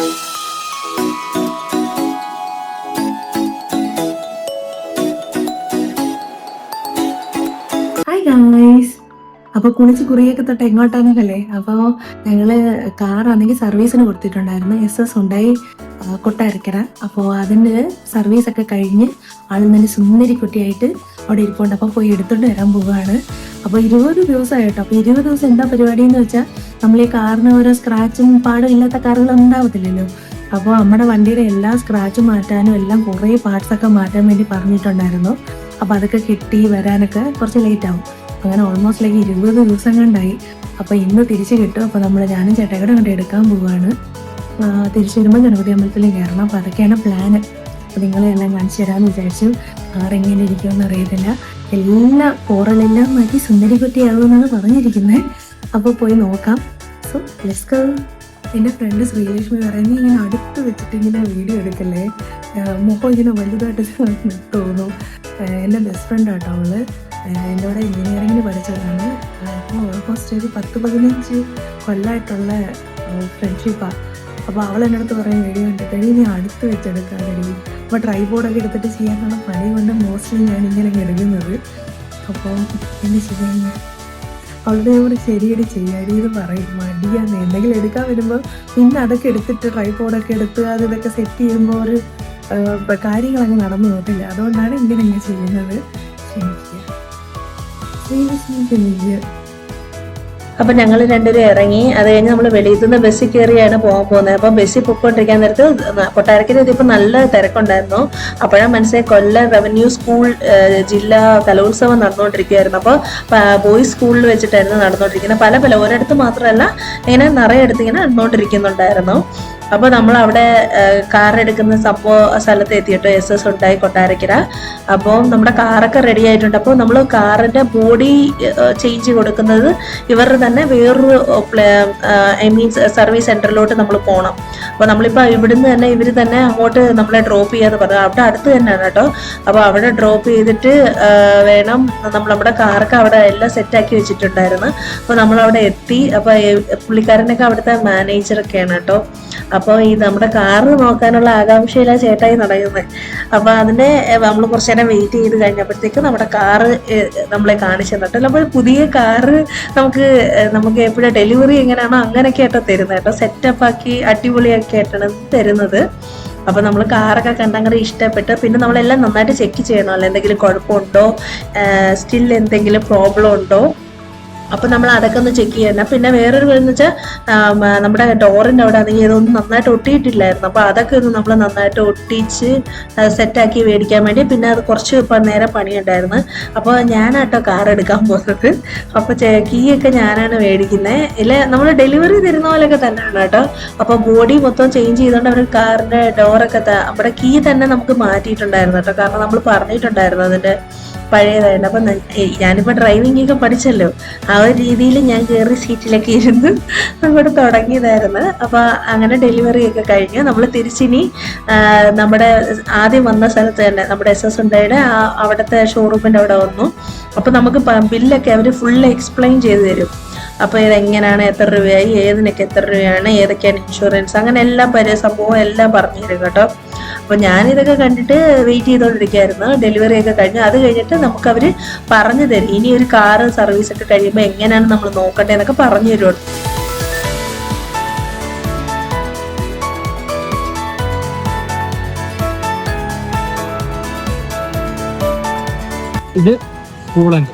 Hi guys അപ്പൊ കുളിച്ച് കുറിയൊക്കെ തൊട്ട് എങ്ങോട്ടാണെന്നല്ലേ അപ്പോൾ ഞങ്ങൾ കാറാണെങ്കിൽ സർവീസിന് കൊടുത്തിട്ടുണ്ടായിരുന്നു. എസ് എസ് ഉണ്ടായി കൊട്ടാരക്കര. അപ്പോൾ അതിന് സർവീസ് ഒക്കെ കഴിഞ്ഞ് ആൾ നല്ല സുന്ദരി കുട്ടിയായിട്ട് അവിടെ ഇരിപ്പുണ്ട്. അപ്പോൾ പോയി എടുത്തോണ്ട് വരാൻ പോവുകയാണ് അപ്പോൾ ഇരുപത് ദിവസമായിട്ടോ അപ്പോൾ ഇരുപത് ദിവസം എന്താ പരിപാടി എന്ന് വെച്ചാൽ നമ്മൾ ഈ കാറിന് ഓരോ സ്ക്രാച്ചും പാടും ഇല്ലാത്ത കാറുകൾ ഉണ്ടാവത്തില്ലല്ലോ. അപ്പോൾ നമ്മുടെ വണ്ടിയുടെ എല്ലാ സ്ക്രാച്ചും മാറ്റാനും എല്ലാം കുറേ പാർട്സൊക്കെ മാറ്റാൻ വേണ്ടി പറഞ്ഞിട്ടുണ്ടായിരുന്നു. അപ്പോൾ അതൊക്കെ കിട്ടി വരാനൊക്കെ കുറച്ച് ലേറ്റ് ആവും. അങ്ങനെ ഓൾമോസ്റ്റ് ലൈക്ക് ഇരുപത് ദിവസം കണ്ടായി. അപ്പോൾ ഇന്ന് തിരിച്ച് കിട്ടും. അപ്പോൾ നമ്മൾ ഞാനും ചേട്ടായിയുടെ കണ്ട് എടുക്കാൻ പോവുകയാണ് തിരിച്ച് വരുമ്പോൾ ഗണപതി അമ്പലത്തിലും കയറണം. അപ്പോൾ അതൊക്കെയാണ് പ്ലാന് അപ്പോൾ നിങ്ങളെ എല്ലാം കാണിച്ചു തരാമെന്ന് വിചാരിച്ചു. കാർ എങ്ങനെ ഇരിക്കുമെന്ന് അറിയത്തില്ല. എല്ലാ പോറലെല്ലാം മാറ്റി സുന്ദരി കുട്ടിയാകുമെന്നാണ് പറഞ്ഞിരിക്കുന്നത് അപ്പോൾ പോയി നോക്കാം. സോ ലെറ്റ്സ് ഗോ എന്റെ ഫ്രണ്ട് ശ്രീലക്ഷ്മി പറയുന്നത് ഇങ്ങനെ അടുത്ത് വെച്ചിട്ട് ഇങ്ങനെ വീഡിയോ എടുക്കല്ലേ? മുഖം ഇങ്ങനെ വലുതായിട്ട് തോന്നുന്നു. എന്റെ ബെസ്റ്റ് ഫ്രണ്ട് ആട്ടോ അവൾ. എന്റെ കൂടെ എഞ്ചിനീയറിംഗിന് പഠിച്ചതാണ് അപ്പോൾ ഓൾമോസ്റ്റ് ഒരു പത്ത് പതിനഞ്ച് കൊല്ലമായിട്ടുള്ള ഫ്രണ്ട്ഷിപ്പാണ് അപ്പോൾ അവൾ എന്റെ അടുത്ത് പറയും വീഡിയോ കണ്ടിട്ട് ഇനി അടുത്ത് അടുത്ത് വെച്ചെടുക്കാതെടി. അപ്പോൾ ട്രൈബോർഡൊക്കെ എടുത്തിട്ട് ചെയ്യാനുള്ള പണി കൊണ്ട് മോസ്റ്റ്ലി ഞാൻ ഇങ്ങനെ കിടക്കുന്നത്. അപ്പോൾ എന്നെ ചെയ്യാൻ? അവളുടെ കൂടെ ശരിയടി ചെയ്യാടി എന്ന് പറയും. മടിയാന്ന് എന്തെങ്കിലും എടുക്കാൻ വരുമ്പോൾ പിന്നെ അതൊക്കെ എടുത്തിട്ട് ട്രൈപോഡൊക്കെ എടുത്ത് അത് ഇതൊക്കെ സെറ്റ് ചെയ്യുമ്പോൾ ഒരു കാര്യങ്ങളങ്ങ് നടന്നു പോകത്തില്ല. അതുകൊണ്ടാണ് ഇങ്ങനെ ഇങ്ങനെ ചെയ്യുന്നത്. ക്ഷമിക്കുക ക്ഷമിക്കുക അപ്പൊ ഞങ്ങൾ രണ്ടുപേരും ഇറങ്ങി അത് കഴിഞ്ഞ് നമ്മൾ വെളിയിൽ നിന്ന് ബസ്സിൽ കയറിയാണ് പോകാൻ പോകുന്നത്. അപ്പൊ ബസ്സിൽ പൊക്കോണ്ടിരിക്കാൻ നേരത്ത് കൊട്ടാരക്കര ഇതിപ്പോൾ നല്ല തിരക്കുണ്ടായിരുന്നു. അപ്പോഴാണ് മനസ്സിലായി കൊല്ലം റവന്യൂ സ്കൂൾ ജില്ലാ കലോത്സവം നടന്നുകൊണ്ടിരിക്കുകയായിരുന്നു അപ്പോൾ ബോയ്സ് സ്കൂളിൽ വെച്ചിട്ടായിരുന്നു നടന്നുകൊണ്ടിരിക്കുന്നത്. പല പല ഒരിടത്ത് മാത്രമല്ല ഇങ്ങനെ നിറയെടുത്ത് ഇങ്ങനെ നടന്നുകൊണ്ടിരിക്കുന്നുണ്ടായിരുന്നു. അപ്പോൾ നമ്മൾ അവിടെ കാർ എടുക്കുന്ന സപ്പോ സ്ഥലത്ത് എത്തിയിട്ട് എസ് എസ് ഉണ്ടായി കൊട്ടാരക്കര. അപ്പോൾ നമ്മുടെ കാറൊക്കെ റെഡി ആയിട്ടുണ്ട്. അപ്പോൾ നമ്മൾ കാറിന്റെ ബോഡി ചേഞ്ച് കൊടുക്കുന്നത് ഇവർ തന്നെ വേറൊരു ഐ മീൻസ് സർവീസ് സെന്ററിലോട്ട് നമ്മൾ പോകണം അപ്പോൾ നമ്മളിപ്പോൾ ഇവിടുന്ന് തന്നെ ഇവർ തന്നെ അങ്ങോട്ട് നമ്മളെ ഡ്രോപ്പ് ചെയ്യാന്ന് പറഞ്ഞു. അവിടെ അടുത്ത് തന്നെയാണ് കേട്ടോ. അപ്പോൾ അവിടെ ഡ്രോപ്പ് ചെയ്തിട്ട് വേണം നമ്മൾ നമ്മുടെ കാറൊക്കെ അവിടെ എല്ലാം സെറ്റാക്കി വെച്ചിട്ടുണ്ടായിരുന്നു. അപ്പോൾ നമ്മൾ അവിടെ എത്തി അപ്പോൾ പുള്ളിക്കാരനൊക്കെ അവിടുത്തെ മാനേജറൊക്കെയാണ് കേട്ടോ. അപ്പോൾ ഈ നമ്മുടെ കാറ് നോക്കാനുള്ള ആകാംക്ഷയില ചേട്ടായി നടക്കുന്നത്. അപ്പോൾ അതിന്റെ നമ്മൾ കുറച്ച് നേരം വെയിറ്റ് ചെയ്ത് കഴിഞ്ഞപ്പോഴത്തേക്ക് നമ്മുടെ കാറ് നമ്മളെ കാണിച്ചു തന്നിട്ടില്ല അപ്പോൾ പുതിയ കാറ് നമുക്ക് നമുക്ക് എപ്പോഴും ഡെലിവറി എങ്ങനെയാണോ അങ്ങനെയൊക്കെ ആയിട്ടോ തരുന്നത്. കേട്ടോ സെറ്റപ്പ് ആക്കി അടിപൊളിയാക്കി ആയിട്ടാണ് തരുന്നത്. അപ്പൊ നമ്മൾ കാറൊക്കെ കണ്ടങ്ങനെ ഇഷ്ടപ്പെട്ട് പിന്നെ നമ്മളെല്ലാം നന്നായിട്ട് ചെക്ക് ചെയ്യണമല്ലോ. എന്തെങ്കിലും കുഴപ്പമുണ്ടോ? സ്റ്റിൽ എന്തെങ്കിലും പ്രോബ്ലം ഉണ്ടോ? അപ്പൊ നമ്മൾ അതൊക്കെ ഒന്ന് ചെക്ക് ചെയ്യണം പിന്നെ വേറൊരു എന്ന് വെച്ചാൽ നമ്മുടെ ഡോറിന്റെ അവിടെ ആണെങ്കിൽ ഇതൊന്നും നന്നായിട്ട് ഒട്ടിയിട്ടില്ലായിരുന്നു. അപ്പൊ അതൊക്കെ ഒന്ന് നമ്മൾ നന്നായിട്ട് ഒട്ടിച്ച് സെറ്റാക്കി മേടിക്കാൻ വേണ്ടി പിന്നെ അത് കുറച്ച് ഇപ്പം നേരം പണിയുണ്ടായിരുന്നു. അപ്പോൾ ഞാനാട്ടോ കാർ എടുക്കാൻ പോകുന്നത്. അപ്പൊ കീ ഒക്കെ ഞാനാണ് മേടിക്കുന്നത് ഇല്ല നമ്മൾ ഡെലിവറി തരുന്ന പോലെയൊക്കെ തന്നെയാണ് കേട്ടോ. അപ്പൊ ബോഡി മൊത്തം ചേഞ്ച് ചെയ്തോണ്ട് അവർ കാറിന്റെ ഡോറൊക്കെ നമ്മുടെ കീ തന്നെ നമുക്ക് മാറ്റിയിട്ടുണ്ടായിരുന്നു കേട്ടോ. കാരണം നമ്മൾ പറഞ്ഞിട്ടുണ്ടായിരുന്നു അതിന്റെ പഴയതായിട്ട് അപ്പം ഞാനിപ്പോൾ ഡ്രൈവിംഗ് ഒക്കെ പഠിച്ചല്ലോ. ആ ഒരു രീതിയിൽ ഞാൻ കയറി സീറ്റിലൊക്കെ ഇരുന്ന് അങ്ങോട്ട് തുടങ്ങിയതായിരുന്നു. അപ്പോൾ അങ്ങനെ ഡെലിവറി ഒക്കെ കഴിഞ്ഞ്. നമ്മൾ തിരിച്ചിനി നമ്മുടെ ആദ്യം വന്ന സ്ഥലത്ത് തന്നെ നമ്മുടെ എസ് എസ് ഉണ്ടായുടെ ആ അവിടുത്തെ ഷോറൂമിന്റെ അവിടെ വന്നു. അപ്പോൾ നമുക്ക് ബില്ലൊക്കെ അവർ ഫുൾ എക്സ്പ്ലെയിൻ ചെയ്തു തരും. അപ്പോൾ ഇതെങ്ങനെയാണ് എത്ര രൂപയായി ഏതിനൊക്കെ എത്ര രൂപയാണ് ഏതൊക്കെയാണ് ഇൻഷുറൻസ് അങ്ങനെ എല്ലാം പരി സംഭവം എല്ലാം പറഞ്ഞു തരും കേട്ടോ. അപ്പോൾ ഞാനിതൊക്കെ കണ്ടിട്ട് വെയിറ്റ് ചെയ്തുകൊണ്ടിരിക്കുകയായിരുന്നു ഡെലിവറി ഒക്കെ കഴിഞ്ഞു. അത് കഴിഞ്ഞിട്ട് നമുക്ക് അവർ പറഞ്ഞു തരും. ഇനി ഒരു കാറ് സർവീസ് ഒക്കെ കഴിയുമ്പോൾ എങ്ങനെയാണ് നമ്മൾ നോക്കണ്ടേന്നൊക്കെ പറഞ്ഞു തരുവോ ഇത് കൂളന്റ്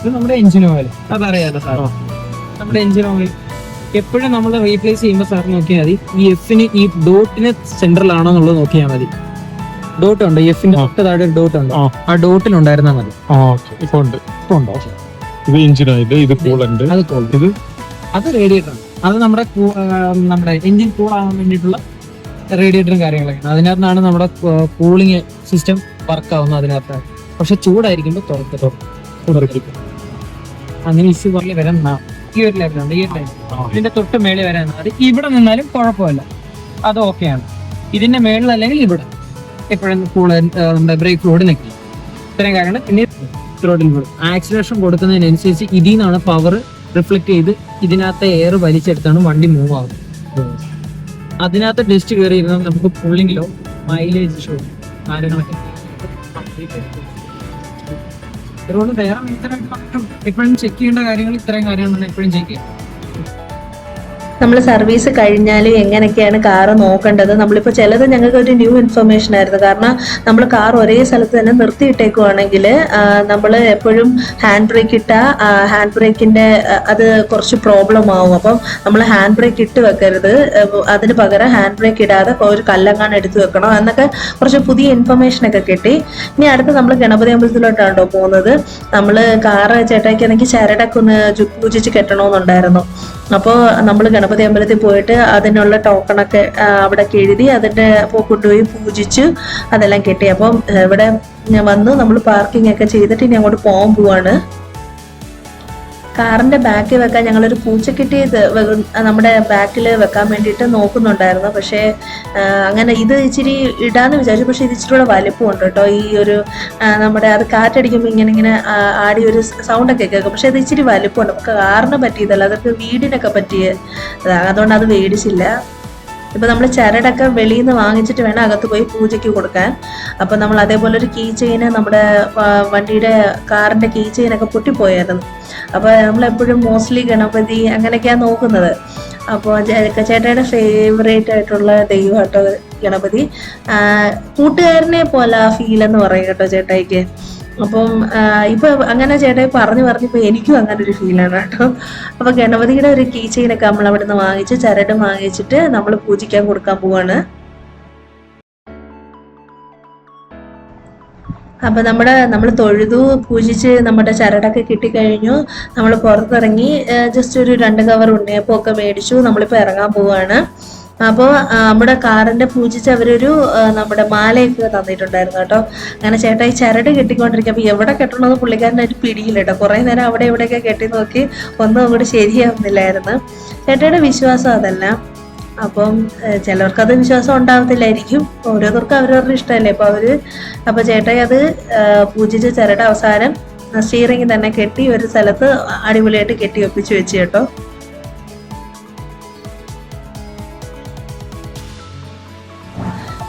ഇത് നമ്മുടെ എഞ്ചിൻ ഓയിൽ അതറിയാലോ സാറോ. നമ്മുടെ എഞ്ചിൻ ഓയിൽ എപ്പോഴും നമ്മൾ റീപ്ലേസ് ചെയ്യുമ്പോൾ സാർ നോക്കിയാൽ മതി. ഈ എഫിന് ഈ ഡോട്ടിന് സെന്ററിലാണോ എന്നുള്ളത് നോക്കിയാൽ മതി. ഡോട്ട് ഉണ്ട്? എഫിന്റെ തൊട്ട് താഴെ ഒരു ഡോട്ട് ഉണ്ട്? ആ. ഡോട്ടിൽ ഉണ്ടായിരുന്നാൽ മതി. ഇപ്പൊ ഉണ്ട്. ഇപ്പൊ ഉണ്ടോ? ഇത് എഞ്ചിൻ ഓയിൽ ഇത്? കൂളുണ്ട് അത് കൂൾ ഇത്? അത് റേഡിയേറ്റർ ആണ്. അത് നമ്മുടെ നമ്മുടെ എഞ്ചിൻ കൂൾ ആവാൻ വേണ്ടിയിട്ടുള്ള റേഡിയേറ്ററും കാര്യങ്ങളൊക്കെയാണ്. അതിനകത്താണ് നമ്മുടെ കൂളിംഗ് സിസ്റ്റം വർക്ക് ആവുന്നത് അതിനകത്ത്. പക്ഷെ ചൂടായിരിക്കുമ്പോൾ തുറത്ത് തുറക്കും. അങ്ങനെ ഇഷ്യൂ പറഞ്ഞ് വരാൻ നാ- ഈ ഒരു ലെവലുണ്ട് ഈ ഒരു ലെവൽ ഇതിന്റെ തൊട്ട് മേളിൽ വരാൻ അത് ഇവിടെ നിന്നാലും കുഴപ്പമില്ല. അത് ഓക്കെയാണ് ഇതിന്റെ മേളിൽ അല്ലെങ്കിൽ ഇവിടെ. എപ്പോഴും കൂള നമ്മുടെ ബ്രേക്ക് ഫ്ലൂഡ് നിൽക്കും. ഇത്രയും കാര്യങ്ങൾ പിന്നെ ത്രോട്ടിൽ ഫ്ലൂഡ് ആക്സിലേഷൻ കൊടുക്കുന്നതിനനുസരിച്ച് ഇതിൽ നിന്നാണ് പവർ റിഫ്ലക്ട് ചെയ്ത് ഇതിനകത്തെ എയർ വലിച്ചെടുത്താണ് വണ്ടി മൂവ് ആവുന്നത്. അതിനകത്ത് ഡസ്റ്റ് കയറിയിരുന്നാൽ നമുക്ക് പുള്ളിങ്ങിലോ മൈലേജ് ഷോ കാര്യങ്ങളൊക്കെ അതുകൊണ്ട് വേറെ മേജറായിട്ട് എപ്പോഴും ചെക്ക് ചെയ്യേണ്ട കാര്യങ്ങൾ ഇത്രയും കാര്യങ്ങളാണ് എപ്പോഴും ചെക്ക് ചെയ്യുക. നമ്മൾ സർവീസ് കഴിഞ്ഞാൽ എങ്ങനെയൊക്കെയാണ് കാറ് നോക്കേണ്ടത്? നമ്മളിപ്പോൾ ചിലത് ഞങ്ങൾക്ക് ഒരു ന്യൂ ഇൻഫർമേഷൻ ആയിരുന്നു. കാരണം നമ്മൾ കാർ ഒരേ സ്ഥലത്ത് തന്നെ നിർത്തിയിട്ടേക്കുവാണെങ്കിൽ നമ്മൾ എപ്പോഴും ഹാൻഡ് ബ്രേക്ക് ഇട്ട ഹാൻഡ് ബ്രേക്കിന്റെ അത് കുറച്ച് പ്രോബ്ലം ആവും. അപ്പം നമ്മൾ ഹാൻഡ് ബ്രേക്ക് ഇട്ട് വെക്കരുത്. അതിന് പകരം ഹാൻഡ് ബ്രേക്ക് ഇടാതെ ഒരു കല്ലങ്ങാണ് എടുത്തു വെക്കണം എന്നൊക്കെ കുറച്ച് പുതിയ ഇൻഫർമേഷൻ ഒക്കെ കിട്ടി. ഇനി അടുത്ത് നമ്മൾ ഗണപതി അമ്പലത്തിലോട്ടാണോ പോകുന്നത്. നമ്മൾ കാറ് ചേട്ടായിക്കാണെങ്കിൽ ചരടൊക്കെ ഒന്ന് പൂജിച്ച് കെട്ടണമെന്നുണ്ടായിരുന്നു അപ്പോൾ നമ്മൾ ഗണപതി അമ്പലത്തിൽ പോയിട്ട് അതിനുള്ള ടോക്കണൊക്കെ അവിടെ എഴുതി അതിന്റെ കൊണ്ടുപോയി പൂജിച്ച് അതെല്ലാം കെട്ടി. അപ്പം ഇവിടെ ഞാൻ വന്ന് നമ്മൾ പാർക്കിംഗ് ഒക്കെ ചെയ്തിട്ട് ഇനി അങ്ങോട്ട് പോകാൻ പോവാണ്. കാറിന്റെ ബാക്കിൽ വെക്കാൻ ഞങ്ങളൊരു പൂച്ചക്കിട്ടി നമ്മുടെ ബാക്കിൽ വെക്കാൻ വേണ്ടിയിട്ട് നോക്കുന്നുണ്ടായിരുന്നു. പക്ഷേ അങ്ങനെ ഇത് ഇച്ചിരി ഇടാന്ന് വിചാരിച്ചു. പക്ഷേ ഇത് ഇച്ചിരി കൂടെ വലിപ്പമുണ്ട് കേട്ടോ. ഈ ഒരു നമ്മുടെ അത് കാറ്റടിക്കുമ്പോൾ ഇങ്ങനെ ഇങ്ങനെ ആടി ഒരു സൗണ്ടൊക്കെ കേൾക്കും. പക്ഷേ അത് ഇച്ചിരി വലിപ്പമുണ്ട്. നമുക്ക് കാറിന് പറ്റിയതല്ല. അതൊക്കെ വീടിനൊക്കെ പറ്റിയ അതുകൊണ്ട് അത് മേടിച്ചില്ല. ഇപ്പൊ നമ്മൾ ചരടൊക്കെ വെളിയിൽ നിന്ന് വാങ്ങിച്ചിട്ട് വേണം അകത്ത് പോയി പൂജയ്ക്ക് കൊടുക്കാൻ. അപ്പൊ നമ്മൾ അതേപോലെ ഒരു കീ ചെയിന് നമ്മുടെ വണ്ടിയുടെ കാറിന്റെ കീ ചെയിനൊക്കെ പൊട്ടിപ്പോയായിരുന്നു. അപ്പൊ നമ്മൾ എപ്പോഴും മോസ്റ്റ്ലി ഗണപതി അങ്ങനെയൊക്കെയാണ് നോക്കുന്നത്. അപ്പോൾ ചേട്ടയുടെ ഫേവറേറ്റ് ആയിട്ടുള്ള ദൈവമാട്ടോ ഗണപതി. കൂട്ടുകാരനെ പോലെ ഫീൽ എന്ന് പറയും കേട്ടോ ചേട്ടായിക്ക്. അപ്പം ഇപ്പൊ അങ്ങനെ ചേട്ടായി പറഞ്ഞു പറഞ്ഞപ്പോ എനിക്കും അങ്ങനെ ഒരു ഫീലാണ് കേട്ടോ. അപ്പൊ ഗണപതിയുടെ ഒരു കീ നമ്മൾ അവിടെ നിന്ന് വാങ്ങിച്ച് ചരട് വാങ്ങിച്ചിട്ട് നമ്മൾ പൂജിക്കാൻ കൊടുക്കാൻ പോവാണ്. അപ്പൊ നമ്മുടെ നമ്മൾ തൊഴുതു പൂജിച്ച് നമ്മുടെ ചരടൊക്കെ കിട്ടിക്കഴിഞ്ഞു. നമ്മൾ പുറത്തിറങ്ങി ജസ്റ്റ് ഒരു രണ്ട് കവർ ഉണ്ണിയപ്പം ഒക്കെ മേടിച്ചു. നമ്മളിപ്പോൾ ഇറങ്ങാൻ പോവാണ്. അപ്പോൾ നമ്മുടെ കാറിന്റെ പൂജിച്ച് അവരൊരു നമ്മുടെ മാലയൊക്കെ തന്നിട്ടുണ്ടായിരുന്നു കേട്ടോ. അങ്ങനെ ചേട്ടാ ഈ ചരട് കെട്ടിക്കൊണ്ടിരിക്കുക അപ്പോൾ എവിടെ കെട്ടണമെന്ന് ഒരു പിടിയില്ല കേട്ടോ. കുറേ നേരം അവിടെ എവിടെയൊക്കെ കെട്ടി നോക്കി ഒന്നും അങ്ങോട്ട് ശരിയാവുന്നില്ലായിരുന്നു. ചേട്ടയുടെ വിശ്വാസം അതല്ല. അപ്പം ചിലവർക്കത് വിശ്വാസം ഉണ്ടാവത്തില്ലായിരിക്കും. ഓരോരുത്തർക്കും അവരവരുടെ ഇഷ്ടമല്ലേ. അപ്പോൾ അവർ അപ്പോൾ ചേട്ടായി അത് പൂജിച്ച് ചരട് അവസാനം സ്റ്റീറിംഗ് തന്നെ കെട്ടി ഒരു സ്ഥലത്ത് അടിപൊളിയായിട്ട് കെട്ടി ഒപ്പിച്ച് വെച്ച് കേട്ടോ.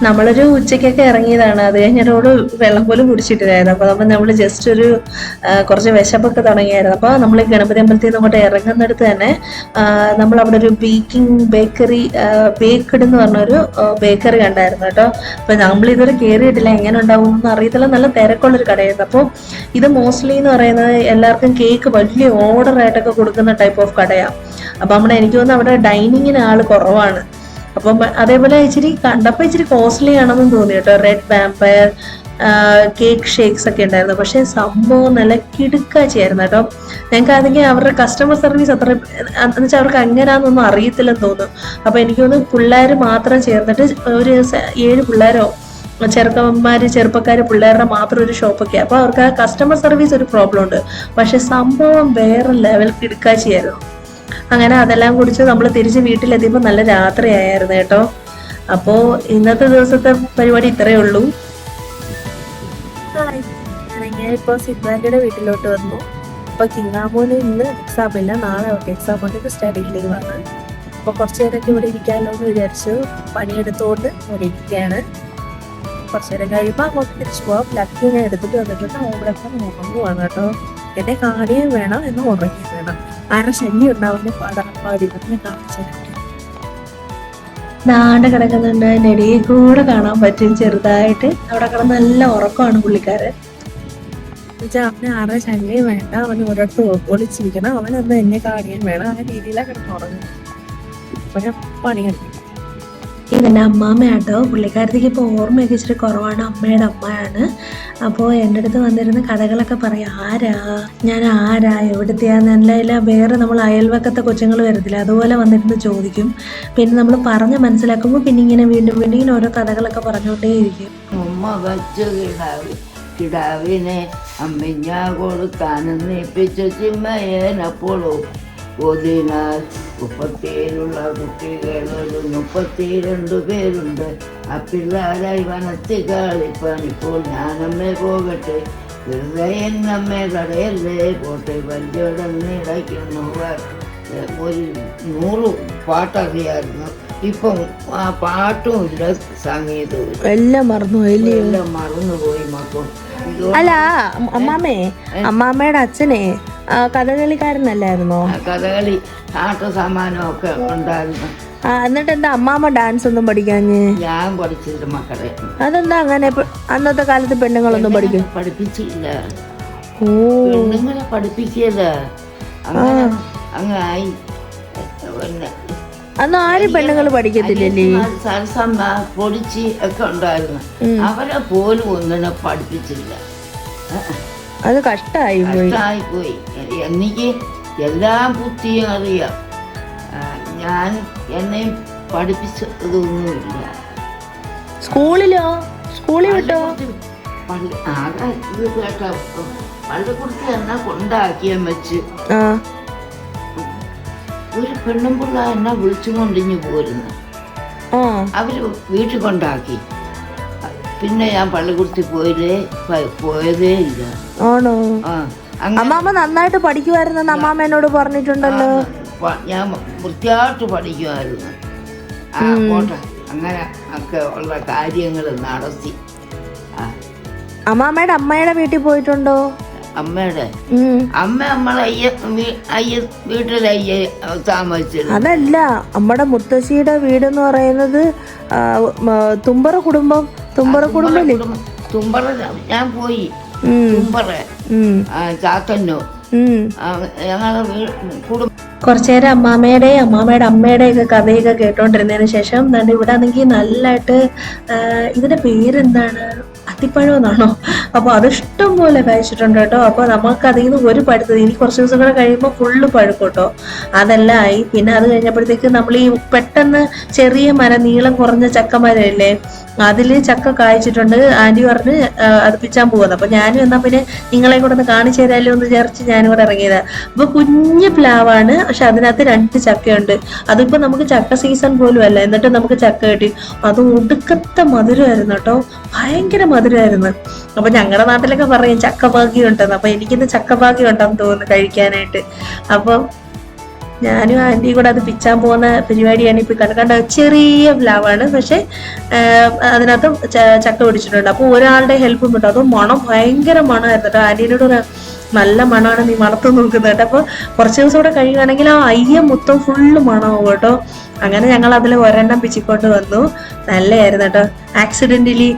നമ്മളൊരു ഉച്ചയ്ക്കൊക്കെ ഇറങ്ങിയതാണ്. അത് കഴിഞ്ഞിട്ടോട് വെള്ളം പോലും കുടിച്ചിട്ടില്ലായിരുന്നു. അപ്പോൾ നമ്മൾ ജസ്റ്റ് ഒരു കുറച്ച് വിശപ്പൊക്കെ തുടങ്ങിയായിരുന്നു. അപ്പോൾ നമ്മൾ ഗണപതി അമ്പലത്തിൽ നിന്ന് അങ്ങോട്ട് ഇറങ്ങുന്നിടത്ത് തന്നെ നമ്മൾ അവിടെ ഒരു ബേക്കിംഗ് ബേക്കറി ബേക്കഡ് എന്ന് പറഞ്ഞൊരു ബേക്കറി കണ്ടായിരുന്നു കേട്ടോ. അപ്പോൾ നമ്മൾ ഇതുവരെ കയറിയിട്ടില്ല എങ്ങനെ ഉണ്ടാവും എന്ന് അറിയത്തില്ല. നല്ല തിരക്കുള്ളൊരു കടയായിരുന്നു. അപ്പോൾ ഇത് മോസ്റ്റ്ലി എന്ന് പറയുന്നത് എല്ലാവർക്കും കേക്ക് വലിയ ഓർഡർ ആയിട്ടൊക്കെ കൊടുക്കുന്ന ടൈപ്പ് ഓഫ് കടയാണ് അപ്പോൾ നമ്മുടെ എനിക്ക് തോന്നുന്നു അവിടെ ഡൈനിങ്ങിന് ആൾ കുറവാണ്. അപ്പം അതേപോലെ ഇച്ചിരി കണ്ടപ്പോൾ ഇച്ചിരി കോസ്റ്റ്ലി ആണെന്ന് തോന്നി കേട്ടോ. റെഡ് വാമ്പയർ കേക്ക് ഷേക്സ് ഒക്കെ ഉണ്ടായിരുന്നു. പക്ഷേ സംഭവം നല്ല കിടുക്കാച്ചായിരുന്നു കേട്ടോ. ഞങ്ങൾക്ക് അതെങ്കിൽ അവരുടെ കസ്റ്റമർ സർവീസ് അത്ര എന്ന് വെച്ചാൽ അവർക്ക് അങ്ങനെയാണെന്നൊന്നും അറിയത്തില്ലെന്ന് തോന്നുന്നു. അപ്പോൾ എനിക്ക് തോന്നുന്നു പിള്ളേർ മാത്രം ചേർന്നിട്ട് ഒരു ഏഴ് പിള്ളേരോ ചെറുക്കന്മാര് ചെറുപ്പക്കാര് പിള്ളേരുടെ മാത്രം ഒരു ഷോപ്പൊക്കെ അപ്പോൾ അവർക്ക് ആ കസ്റ്റമർ സർവീസ് ഒരു പ്രോബ്ലം ഉണ്ട്. പക്ഷെ സംഭവം വേറെ ലെവൽ കിടുക്കാച്ചിയായിരുന്നു. അങ്ങനെ അതെല്ലാം കുടിച്ച് നമ്മൾ തിരിച്ച് വീട്ടിലെത്തിയപ്പോൾ നല്ല രാത്രിയായിരുന്നു കേട്ടോ. അപ്പോ ഇന്നത്തെ ദിവസത്തെ പരിപാടി ഇത്രയേ ഉള്ളൂ. ഹായ്. സിദ്ധാന്തിയുടെ വീട്ടിലോട്ട് വന്നു. അപ്പോൾ കിങ്ങാമോന് ഇന്ന് എക്സാം ഇല്ല. നാളെ അവർക്ക് എക്സാം ഉണ്ടെങ്കിൽ സ്റ്റഡി ലീവാണ് അപ്പോൾ കുറച്ച് നേരമൊക്കെ ഇവിടെ ഇരിക്കാമല്ലോ എന്ന് വിചാരിച്ചു പണിയെടുത്തുകൊണ്ട് ഇവിടെ ഇരിക്കുകയാണ്. കുറച്ച് നേരം കഴിയുമ്പോൾ അങ്ങോട്ട് തിരിച്ചു പോവാം. ഞാൻ എടുത്തിട്ട് വന്നിട്ടുണ്ട് അവളൊക്കെ ഉറങ്ങുവാണ് കേട്ടോ. എന്നെ കാണുകയും വേണം എന്ന് ഉറങ്ങുകയും വേണം. ആരുടെ ശല്യം ഉണ്ടാവുന്ന കാണിച്ചു നാട് കിടക്കുന്നുണ്ട് അതിന്റെ ഇടയിൽ കൂടെ കാണാൻ പറ്റും ചെറുതായിട്ട്. അവിടെ കിടന്ന് നല്ല ഉറക്കമാണ് പുള്ളിക്കാരൻ. എന്നുവെച്ചാൽ അവന് ആരുടെ ശല്യം വേണ്ട. അവന് ഒരിടത്ത് ഒളിച്ചിരിക്കണം. അവനൊന്ന് എന്നെ കാണിയാൻ വേണം. ആ രീതിയിലാണ് കിടന്ന് ഉറങ്ങുന്നത്. പണി കഴിക്കും ഇതെന്റെ അമ്മാമ്മയാട്ടോ പുള്ളിക്കാരത്തേക്ക് ഇപ്പോൾ ഓർമ്മയൊക്കെ ഇച്ചിരി കുറവാണ്. അമ്മയുടെ അമ്മയാണ്. അപ്പോൾ എന്റെ അടുത്ത് വന്നിരുന്ന കഥകളൊക്കെ പറയും. ആരാ? ഞാൻ ആരാ? എവിടുത്തെയാന്ന്? അല്ല വേറെ നമ്മൾ അയൽവക്കത്തെ കൊച്ചുങ്ങൾ വരത്തില്ല. അതുപോലെ വന്നിരുന്ന് ചോദിക്കും. പിന്നെ നമ്മൾ പറഞ്ഞ് മനസ്സിലാക്കുമ്പോൾ പിന്നെ ഇങ്ങനെ വീണ്ടും വീണ്ടും ഇങ്ങനെ ഓരോ കഥകളൊക്കെ പറഞ്ഞുകൊണ്ടേയിരിക്കും. ഉമ്മ വച്ചു കിടാവ് കിടാവിനെ അമ്മിഞ്ഞ കൊടുക്കാനും നീപ്പിച്ച ചിമ്മയേനപ്പോഴും ഒതിനാൽ മുപ്പത്തിയേഴുള്ള കുട്ടികൾ ഒരു മുപ്പത്തിരണ്ട് പേരുണ്ട് ആ പിള്ളേരായി വനത്തിൽ കളിപ്പാൻ ഇപ്പോൾ ഞാനമ്മേ പോകട്ടെ വെറുതെ എന്നമ്മേ കടയല്ലേ പോട്ടെ വലിയോടന്ന് ഇടയ്ക്കുന്നു ഒരു നൂറ് പാട്ടറിയായിരുന്നു ഇപ്പം ആ പാട്ടും ഇല്ല സംഗീതവും ഇല്ല. എല്ലാം മറന്നു എല്ലാം മറന്നുപോയി മക്കൾ ഇതോ അല്ല അമ്മാമേ അമ്മാമ്മേ അമ്മാമ്മയുടെ അച്ഛനെ ആ, കഥകളിക്കാരനല്ലായിരുന്നോ? ആ കഥകളി ആട്ട സമ്മാനമൊക്കെ ഉണ്ടായിരുന്നു. ആ എന്നിട്ട് എന്താ അമ്മാമ്മ ഡാൻസ് ഒന്നും പഠിക്കാഞ്ഞ്? ഞാൻ പഠിച്ചില്ല മക്കളെ. അതെന്താ അങ്ങനെ പെ- അന്നത്തെ കാലത്ത് പെണ്ണുങ്ങളൊന്നും പഠിക്കും പഠിപ്പിച്ചില്ല. ഓ. പെണ്ണുങ്ങളെ പഠിപ്പിക്കല അങ്ങനെ അങ്ങായി പിന്നെ അന്ന് ആരും പെണ്ണുങ്ങൾ പഠിക്കത്തില്ലല്ലേ? സരസമ്മ പൊടിച്ചി ഒക്കെ ഉണ്ടായിരുന്നു. അവരെ പോലും ഒന്നിനെ പഠിപ്പിച്ചില്ല. അത് കഷ്ടായി പോയി. കഷ്ടമായിപ്പോയി എനിക്ക് എല്ലാം ബുദ്ധിയും അറിയാം. ഞാൻ എന്നെയും പഠിപ്പിച്ചതൊന്നുമില്ല. സ്കൂളിലോ? സ്കൂളിൽ വിട്ടോ? പള്ളി ആകെ ഇത് കേട്ട. പള്ളിക്കുടുത്ത് എന്നാ കൊണ്ടാക്കിയ വെച്ച്. ആ. ഒരു പെണ്ണും പിള്ള എന്നെ വിളിച്ചുകൊണ്ടിഞ്ഞു പോരുന്നു. ആ. അവർ വീട്ടിൽ കൊണ്ടാക്കി. പിന്നെ ഞാൻ പള്ളി പോയില്ലേ? പോയതേ ഇല്ല. ആണോ? അമ്മാമ്മ നന്നായിട്ട് പഠിക്കുമായിരുന്നെന്ന് അമ്മാമ്മ എന്നോട് പറഞ്ഞിട്ടുണ്ടല്ലോ. ഞാൻ വൃത്തിയായിട്ട് പഠിക്കുമായിരുന്നു ആ പോട്ടെ. അങ്ങനെ ഒക്കെ ഉള്ള കാര്യങ്ങൾ നടത്തി. അമ്മാമ്മയുടെ അമ്മയുടെ വീട്ടിൽ പോയിട്ടുണ്ടോ? അമ്മയുടെ. അമ്മ നമ്മളെ അയ്യ അയ്യ വീട്ടിൽ അയ്യ താമസിച്ചത് അതല്ല നമ്മുടെ മുത്തശ്ശിയുടെ വീട് എന്ന് പറയുന്നത് തുമ്പറ കുടുംബം തുമ്പറ കുടുംബല്ലേ? കുടുംബം- തുമ്പറ ഞാൻ പോയി. തുമ്പറ. ചാത്തന്നൂർ. ഉം. ആ, ഞങ്ങളെ വീ- കുടുംബം കുറച്ചു നേരം അമ്മാമ്മയുടെ അമ്മാമ്മയുടെ അമ്മയുടെ ഒക്കെ കഥയൊക്കെ കേട്ടോണ്ടിരുന്നതിന് ശേഷം ഇവിടെ ആണെങ്കിൽ നല്ലതായിട്ട് ഇതിന്റെ പേരെന്താണ്? അത്തിപ്പഴം അപ്പൊ അത് ഇഷ്ടം പോലെ കഴിച്ചിട്ടുണ്ട് കേട്ടോ. അപ്പൊ നമുക്ക് അതിൽ നിന്ന് ഒരു പഴുത്തത് ഇനി കുറച്ച് ദിവസം കൂടെ കഴിയുമ്പോൾ ഫുള്ള് പഴുക്കും കേട്ടോ. ആയി. പിന്നെ അത് കഴിഞ്ഞപ്പോഴത്തേക്ക് നമ്മൾ ഈ പെട്ടെന്ന് ചെറിയ മരം നീളം കുറഞ്ഞ ചക്കമരമില്ലേ? അതിൽ ചക്ക കായ്ച്ചിട്ടുണ്ട്. ആന്റി പറഞ്ഞ് അത് പിച്ചാൻ പോകുന്നത് അപ്പൊ ഞാനും എന്നാ പിന്നെ നിങ്ങളെ കൂടെ ഒന്ന് കാണിച്ചു തരാമല്ലോ എന്ന് വിചാരിച്ച് ഞാനും കൂടെ ഇറങ്ങിയതാ. അപ്പൊ കുഞ്ഞ് പ്ലാവാണ്. പക്ഷെ അതിനകത്ത് രണ്ട് ചക്കയുണ്ട്. അതിപ്പോൾ നമുക്ക് ചക്ക സീസൺ പോലും അല്ല. എന്നിട്ട് നമുക്ക് ചക്ക കിട്ടി. അത് ഒടുക്കത്തെ മധുരമായിരുന്നു കേട്ടോ. ഭയങ്കര മധുരമായിരുന്നു. അപ്പൊ ഞങ്ങളുടെ നാട്ടിലൊക്കെ പറയും ചക്കഭാഗ്യം ഉണ്ടെന്ന് അപ്പൊ എനിക്കിന്ന് ചക്കഭാഗ്യം ഉണ്ടെന്ന് തോന്നുന്നു കഴിക്കാനായിട്ട്. അപ്പൊ ഞാനും ആന്റിയും കൂടെ അത് പിച്ചാൻ പോകുന്ന പരിപാടിയാണ് ഇപ്പൊ കണ്ട കണ്ട ചെറിയ പ്ലാവാണ്. പക്ഷെ അതിനകത്ത് ചക്ക പിടിച്ചിട്ടുണ്ട്. അപ്പൊ ഒരാളുടെ ഹെൽപ്പും കിട്ടും അതും മണം ഭയങ്കര മണമായിരുന്നു കേട്ടോ. പറയാം, നല്ല മണമാണ് നീ മണത്ത് നോക്കുന്നത് കേട്ടോ. അപ്പൊ കുറച്ച് ദിവസം കൂടെ കഴിയുകയാണെങ്കിൽ ആ അയ്യ മൊത്തം ഫുള്ള് മണമാവും കേട്ടോ. അങ്ങനെ ഞങ്ങൾ അതിൽ ഒരെണ്ണം പിച്ചിക്കൊണ്ട് വന്നു. നല്ലതായിരുന്നു കേട്ടോ. ആക്സിഡന്റലി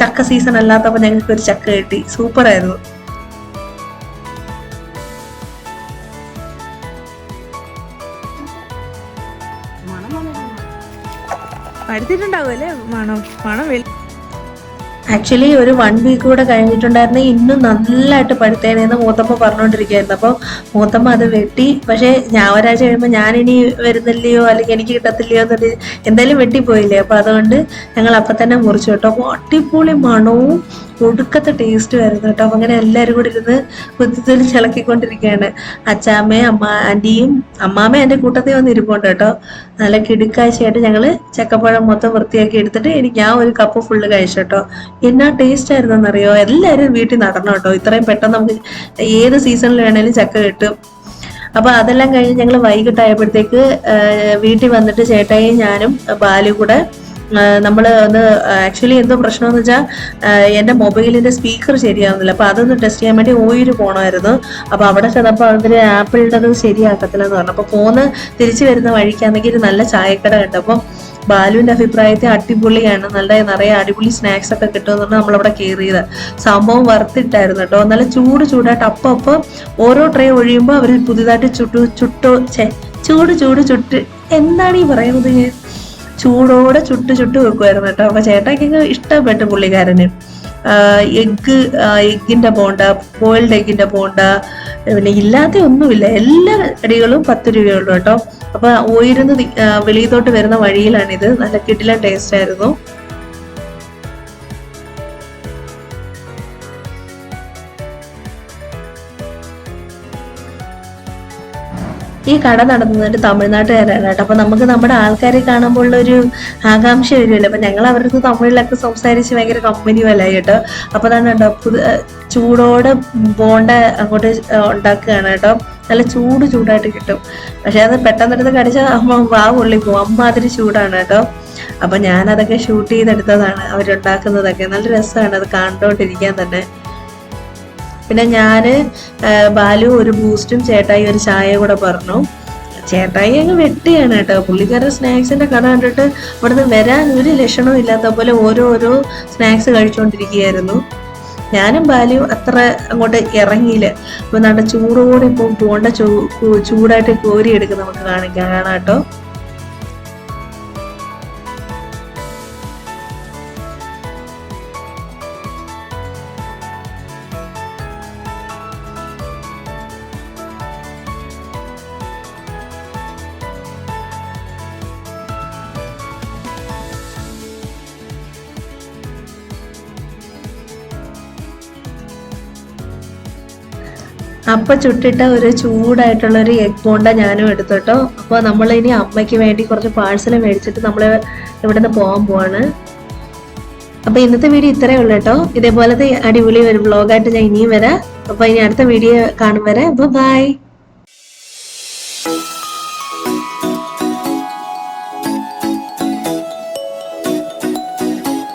ചക്ക സീസൺ അല്ലാത്തപ്പോൾ ഞങ്ങൾക്ക് ഒരു ചക്ക കിട്ടി. സൂപ്പർ ആക്ച്വലി ഒരു വൺ വീക്ക് കൂടെ കഴിഞ്ഞിട്ടുണ്ടായിരുന്ന. ഇന്നും നല്ലതായിട്ട് പഠിത്തേനെന്ന് മൂത്തമ്മ പറഞ്ഞുകൊണ്ടിരിക്കുകയായിരുന്നു അപ്പോൾ മൂത്തമ്മ അത് വെട്ടി. പക്ഷേ ഞാൻ ഒരാഴ്ച കഴിയുമ്പോൾ ഞാനിനി വരുന്നില്ലയോ അല്ലെങ്കിൽ എനിക്ക് കിട്ടത്തില്ലയോ എന്നൊരു എന്തായാലും വെട്ടിപ്പോയില്ലേ? അപ്പോൾ അതുകൊണ്ട് ഞങ്ങൾ അപ്പം തന്നെ മുറിച്ചു കേട്ടോ അപ്പോൾ അടിപൊളി മണവും ഒടുക്കത്തെ ടേസ്റ്റ് വരുന്നു കേട്ടോ. അങ്ങനെ എല്ലാവരും കൂടി ഇരുന്ന് കുത്തിത്തൊലി ചിളക്കിക്കൊണ്ടിരിക്കുകയാണ്. അച്ചാമ്മയും അമ്മ ആന്റിയും അമ്മാമ്മ എന്റെ കൂട്ടത്തിൽ വന്ന് ഇരിപ്പുണ്ട് കേട്ടോ. നല്ല കിടുക്കാഴ്ചയായിട്ട് ഞങ്ങൾ ചക്കപ്പഴം മൊത്തം വൃത്തിയാക്കി എടുത്തിട്ട് എനിക്ക് ഞാൻ ഒരു കപ്പ് ഫുള്ള് കഴിച്ചു കേട്ടോ. എന്നാ ടേസ്റ്റ് ആയിരുന്നെന്നറിയോ? എല്ലാവരും വീട്ടിൽ നടണം കേട്ടോ. ഇത്രയും പെട്ടെന്ന് നമുക്ക് ഏത് സീസണിൽ വേണേലും ചക്ക കിട്ടും. അപ്പൊ അതെല്ലാം കഴിഞ്ഞ് ഞങ്ങൾ വൈകിട്ടായപ്പോഴത്തേക്ക് വീട്ടിൽ വന്നിട്ട് ചേട്ടായും ഞാനും ബാലു കൂടെ നമ്മൾ ഒന്ന് ആക്ച്വലി എന്തോ പ്രശ്നമെന്ന് വെച്ചാൽ എന്റെ മൊബൈലിന്റെ സ്പീക്കർ ശരിയാവുന്നില്ല. അപ്പൊ അതൊന്ന് ടെസ്റ്റ് ചെയ്യാൻ വേണ്ടി ഓയിര് പോകണമായിരുന്നു അപ്പൊ അവിടെ ചെന്നപ്പോൾ അതിന് ആപ്പിളിന്റെ അത് ശരിയാക്കത്തില്ല എന്ന് പറഞ്ഞു. അപ്പൊ പോന്ന് തിരിച്ചു വരുന്ന വഴിക്കാണെങ്കിൽ നല്ല ചായക്കട കണ്ടപ്പോൾ ബാലുവിന്റെ അഭിപ്രായത്തിൽ അടിപൊളിയാണ്. നല്ല നിറയെ അടിപൊളി സ്നാക്സ് ഒക്കെ കിട്ടുമെന്ന് നമ്മളവിടെ കയറിയത് സംഭവം വറുത്തിട്ടായിരുന്നു കേട്ടോ. നല്ല ചൂട് ചൂടായിട്ട് അപ്പം അപ്പം ഓരോ ട്രേ ഒഴിയുമ്പോൾ അവർ പുതിയതായിട്ട് ചുട്ടു ചുട്ടോ ചെ ചൂട് ചൂട് ചുട്ട്. എന്താണ് ഈ പറയുന്നത് ചൂടോടെ ചുട്ട് ചുട്ട് വെക്കുമായിരുന്നു കേട്ടോ. അപ്പൊ ചേട്ടാക്കൊക്കെ ഇഷ്ടപ്പെട്ടു പുള്ളിക്കാരന്. എഗ്ഗ് എഗ്ഗിന്റെ ബോണ്ട ബോയിൽഡ് എഗ്ഗിന്റെ ബോണ്ട പിന്നെ ഇല്ലാത്ത ഒന്നുമില്ല. എല്ലാ കടികളും പത്ത് രൂപയുള്ളൂ കേട്ടോ. അപ്പൊ ഓയിരുന്ന് വെളിയിലോട്ട് വരുന്ന വഴിയിലാണിത്. നല്ല കിടിലൻ ടേസ്റ്റ് ആയിരുന്നു. ഈ കട നടത്തുന്നത് തമിഴ്നാട്ടുകാരാണ്. കേട്ടോ അപ്പൊ നമുക്ക് നമ്മുടെ ആൾക്കാരെ കാണുമ്പോൾ ഒരു ആകാംക്ഷ വരുമല്ലോ. അപ്പൊ ഞങ്ങൾ അവരുടെ തമിഴിലൊക്കെ സംസാരിച്ച് ഭയങ്കര കമ്പനി പോലായി കേട്ടോ. അപ്പൊ അതാണ് കേട്ടോ ചൂടോടെ ബോണ്ട അങ്ങോട്ട് ഉണ്ടാക്കുകയാണ് കേട്ടോ. നല്ല ചൂട് ചൂടായിട്ട് കിട്ടും. പക്ഷെ അത് പെട്ടെന്നെടുത്ത് കടിച്ചാൽ അമ്മ വാ പൊള്ളി പോകും അമ്മാതിരി ചൂടാണ് കേട്ടോ. അപ്പൊ ഞാനതൊക്കെ ഷൂട്ട് ചെയ്തെടുത്തതാണ് അവരുണ്ടാക്കുന്നതൊക്കെ. നല്ല രസമാണ് അത് കണ്ടോണ്ടിരിക്കാൻ തന്നെ. പിന്നെ ഞാൻ ബാലു ഒരു ബൂസ്റ്റും ചേട്ടായി ഒരു ചായ കൂടെ പറഞ്ഞു. ചേട്ടായി അങ്ങ് വെട്ടിയാണ് കേട്ടോ. പുള്ളിക്കാരൻ സ്നാക്സിന്റെ കട കണ്ടിട്ട് ഇവിടുന്ന് വരാൻ ഒരു ലക്ഷണവും ഇല്ലാത്ത പോലെ ഓരോരോ സ്നാക്സ് കഴിച്ചുകൊണ്ടിരിക്കുകയായിരുന്നു ഞാനും ബാലിയും അത്ര അങ്ങോട്ട് ഇറങ്ങിയില്ല. അപ്പൊ നല്ല ചൂടോടെ ഇപ്പൊ പോണ്ട ചൂ- ചൂടായിട്ട് കോരി എടുക്കും നമുക്ക് കാണിക്കാം കാണാം അപ്പൊ ചുട്ടിട്ട ഒരു ചൂടായിട്ടുള്ള ഒരു എഗ് ബോണ്ട ഞാനും എടുത്തോട്ടോ. അപ്പോൾ അപ്പൊ നമ്മൾ ഇനി അമ്മയ്ക്ക് വേണ്ടി കുറച്ച് പാഴ്സൽ മേടിച്ചിട്ട് നമ്മൾ ഇവിടുന്ന് പോകാൻ പോവാണ്. അപ്പോൾ ഇന്നത്തെ വീഡിയോ ഇത്രയേ ഉള്ളൂ കേട്ടോ ഇതേപോലത്തെ അടിപൊളി ഒരു ബ്ലോഗായിട്ട് ഞാൻ ഇനിയും വരാം. അപ്പൊ ഇനി അടുത്ത വീഡിയോ കാണും വരെ. ബൈ